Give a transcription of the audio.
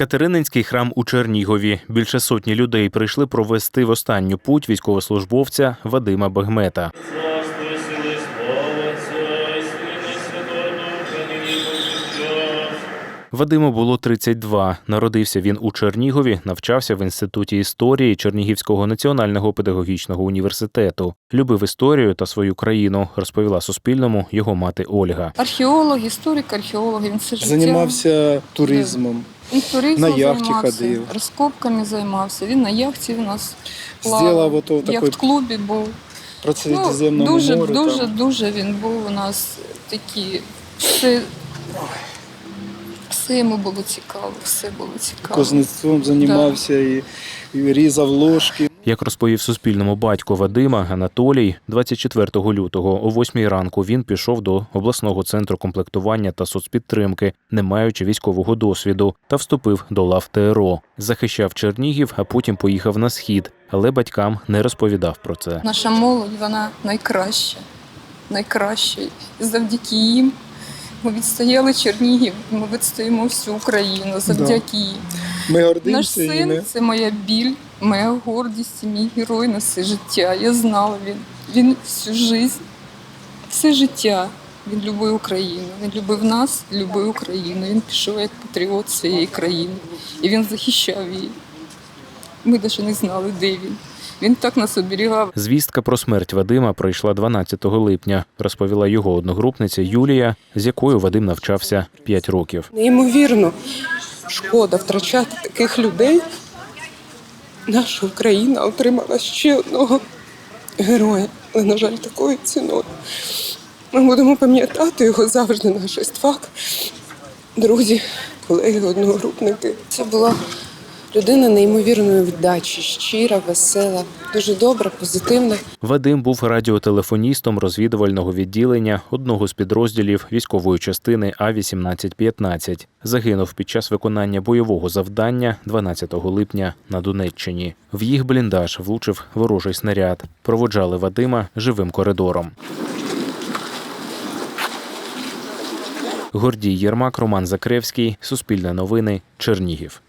Катерининський храм у Чернігові. Більше сотні людей прийшли провести в останню путь військовослужбовця Вадима Бегмета. Вадиму було 32. Народився він у Чернігові, навчався в інституті історії Чернігівського національного педагогічного університету. Любив історію та свою країну, розповіла Суспільному його мати Ольга. Археолог, історик, археолог, він все життя. Займався туризмом, Він туризмом на яхті займався, ходив. розкопками займався. Він на яхті у нас плавав, в яхт-клубі був. про Ну, Середземному дуже, морю. дуже, там. дуже він був у нас такий. Все, все йому було цікаво, все було цікаво. Кузнецтвом займався і, і різав ложки. Як розповів Суспільному батько Вадима Анатолій, 24 лютого о 8 ранку він пішов до обласного центру комплектування та соцпідтримки, не маючи військового досвіду, та вступив до лав ТРО. Захищав Чернігів, а потім поїхав на схід, але батькам не розповідав про це. Наша молодь, вона найкраща, найкраща. Завдяки їм ми відстояли Чернігів, ми відстоїмо всю Україну завдяки. Ми Наш син іми. це моя біль, моя гордість, і мій герой на все життя. Я знала він. Він всю життя, все життя. Він любив Україну. Він любив нас, любив Україну. Він пішов як патріот своєї країни. І він захищав її. Ми навіть не знали, де він. Він так нас оберігав. Звістка про смерть Вадима прийшла 12 липня, розповіла його одногрупниця Юлія, з якою Вадим навчався 5 років. Неймовірно шкода втрачати таких людей. Наша Україна отримала ще одного героя, але, на жаль, такою ціною. Ми будемо пам'ятати його завжди, наш іствак, друзі, колеги, одногрупники. Це була людина неймовірної віддачі, щира, весела, дуже добра, позитивна. Вадим був радіотелефоністом розвідувального відділення одного з підрозділів військової частини А 1815 Загинув під час виконання бойового завдання 12 липня на Донеччині. В їх бліндаж влучив ворожий снаряд. Проводжали Вадима живим коридором. Гордій Єрмак, Роман Закревський, Суспільне новини, Чернігів.